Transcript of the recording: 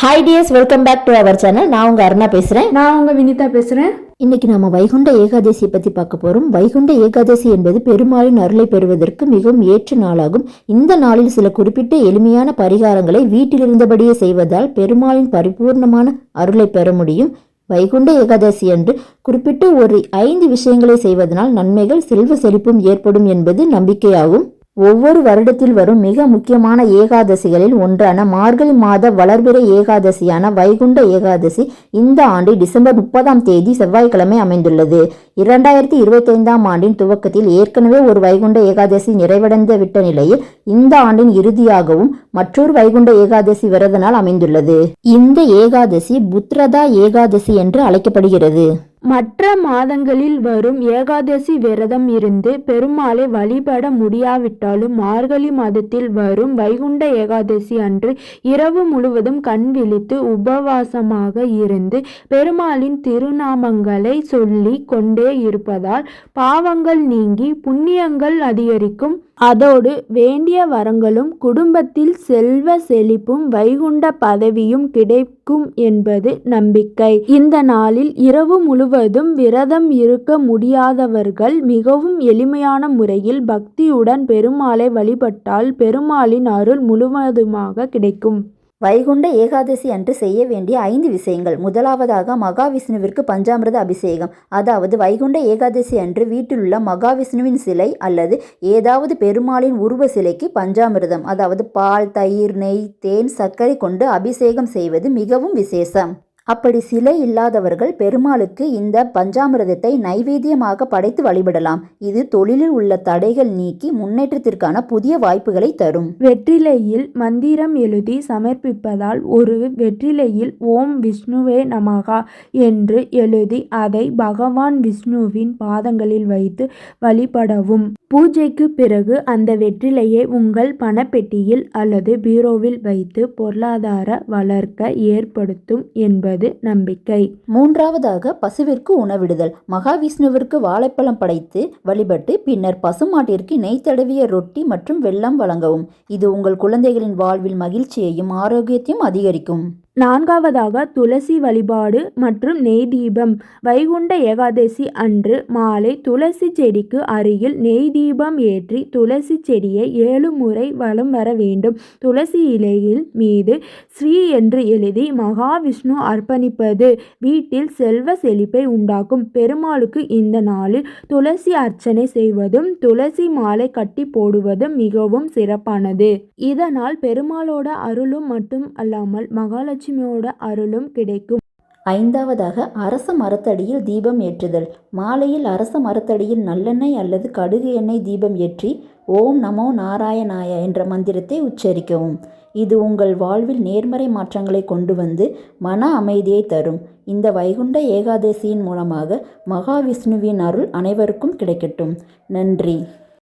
Hi dears welcome back to our channel நான் உங்க அருணா பேசுறேன். நான் உங்க வினிதா பேசுறேன். இன்னைக்கு நாம வைகுண்ட ஏகாதசியை பத்தி பார்க்க போறோம். வைகுண்ட ஏகாதசி என்பது பெருமாளின் அருளை பெறுவதற்கு மிகவும் ஏற்ற நாளாகும். இந்த நாளில் சில குறிப்பிட்ட எளிமையான பரிகாரங்களை வீட்டில் இருந்தபடியே செய்வதால் பெருமாளின் பரிபூர்ணமான அருளை பெற முடியும். வைகுண்ட ஏகாதசி அன்று குறிப்பிட்ட ஒரு ஐந்து விஷயங்களை செய்வதனால் நன்மைகள் செல்வ செழிப்பும் ஏற்படும் என்பது நம்பிக்கையாகும். ஒவ்வொரு வருடத்தில் வரும் மிக முக்கியமான ஏகாதசிகளில் ஒன்றான மார்கழி மாத வளர்பிறை ஏகாதசியான வைகுண்ட ஏகாதசி இந்த ஆண்டு டிசம்பர் முப்பதாம் தேதி செவ்வாய்க்கிழமை அமைந்துள்ளது. இரண்டாயிரத்தி இருபத்தைந்தாம் ஆண்டின் துவக்கத்தில் ஏற்கனவே ஒரு வைகுண்ட ஏகாதசி நிறைவடைந்து விட்ட நிலையில் இந்த ஆண்டின் இறுதியாகவும் மற்றொரு வைகுண்ட ஏகாதசி விரதனால் அமைந்துள்ளது. இந்த ஏகாதசி புத்ரதா ஏகாதசி என்று அழைக்கப்படுகிறது. மற்ற மாதங்களில் வரும் ஏகாதசி விரதம் இருந்து பெருமாளை வழிபட முடியாவிட்டாலும் மார்கழி மாதத்தில் வரும் வைகுண்ட ஏகாதசி அன்று இரவு முழுவதும் கண் விழித்து உபவாசமாக இருந்து பெருமாளின் திருநாமங்களை சொல்லி கொண்டே இருப்பதால் பாவங்கள் நீங்கி புண்ணியங்கள் அதிகரிக்கும். அதோடு வேண்டிய வரங்களும் குடும்பத்தில் செல்வ செழிப்பும் வைகுண்ட பதவியும் கிடைக்கும் என்பது நம்பிக்கை. இந்த நாளில் இரவு முழுவதும் விரதம் இருக்க முடியாதவர்கள் மிகவும் எளிமையான முறையில் பக்தியுடன் பெருமாளை வழிபட்டால் பெருமாளின் அருள் முழுவதுமாக கிடைக்கும். வைகுண்ட ஏகாதசி அன்று செய்ய வேண்டிய ஐந்து விஷயங்கள். முதலாவதாக மகாவிஷ்ணுவிற்கு பஞ்சாமிரத அபிஷேகம். அதாவது வைகுண்ட ஏகாதசி அன்று வீட்டிலுள்ள மகாவிஷ்ணுவின் சிலை அல்லது ஏதாவது பெருமாளின் உருவ சிலைக்கு பஞ்சாமிர்தம். அதாவது பால் தயிர் நெய் தேன் சர்க்கரை கொண்டு அபிஷேகம் செய்வது மிகவும் விசேஷம். அப்படி சிலை இல்லாதவர்கள் பெருமாளுக்கு இந்த பஞ்சாமிரதத்தை நைவேத்தியமாக படைத்து வழிபடலாம். இது தொழிலில் உள்ள தடைகள் நீக்கி முன்னேற்றத்திற்கான புதிய வாய்ப்புகளை தரும். வெற்றிலையில் மந்திரம் எழுதி சமர்ப்பிப்பதால் ஒரு வெற்றிலையில் ஓம் விஷ்ணுவே நமகா என்று எழுதி அதை பகவான் விஷ்ணுவின் பாதங்களில் வைத்து வழிபடவும். பூஜைக்கு பிறகு அந்த வெற்றிலையை உங்கள் பணப்பெட்டியில் அல்லது பீரோவில் வைத்து பொருளாதார வளர்க்க ஏற்படுத்தும் என்பது நம்பிக்கை. மூன்றாவதாக பசுவிற்கு உணவிடுதல். மகாவிஷ்ணுவிற்கு வாழைப்பழம் படைத்து வழிபட்டு பின்னர் பசுமாட்டிற்கு நெய் தடவிய ரொட்டி மற்றும் வெல்லம் வழங்கவும். இது உங்கள் குழந்தைகளின் வாழ்வில் மகிழ்ச்சியையும் ஆரோக்கியத்தையும் அதிகரிக்கும். நான்காவதாக துளசி வழிபாடு மற்றும் நெய் தீபம் வைகுண்ட ஏகாதசி அன்று மாலை துளசி செடிக்கு அருகில் நெய் தீபம் ஏற்றி துளசி செடியை ஏழு முறை வலம் வர வேண்டும். துளசி இலையில் மீது ஸ்ரீ என்று எழுதி மகாவிஷ்ணு அர்ப்பணிப்பது வீட்டில் செல்வ செழிப்பை உண்டாக்கும். பெருமாளுக்கு இந்த நாளில் துளசி அர்ச்சனை செய்வதும் துளசி மாலை கட்டி போடுவதும் மிகவும் சிறப்பானது. இதனால் பெருமாளோட அருளும் மட்டும் அல்லாமல் மகாலட்சுமி லட்சுமியோட அருளும் கிடைக்கும். ஐந்தாவதாக அரச மரத்தடியில் தீபம் ஏற்றுதல். மாலையில் அரச மரத்தடியில் நல்லெண்ணெய் அல்லது கடுகு எண்ணெய் தீபம் ஏற்றி ஓம் நமோ நாராயணாய என்ற மந்திரத்தை உச்சரிக்கவும். இது உங்கள் வாழ்வில் நேர்மறை மாற்றங்களை கொண்டு வந்து மன அமைதியை தரும். இந்த வைகுண்ட ஏகாதசியின் மூலமாக மகாவிஷ்ணுவின் அருள் அனைவருக்கும் கிடைக்கட்டும். நன்றி.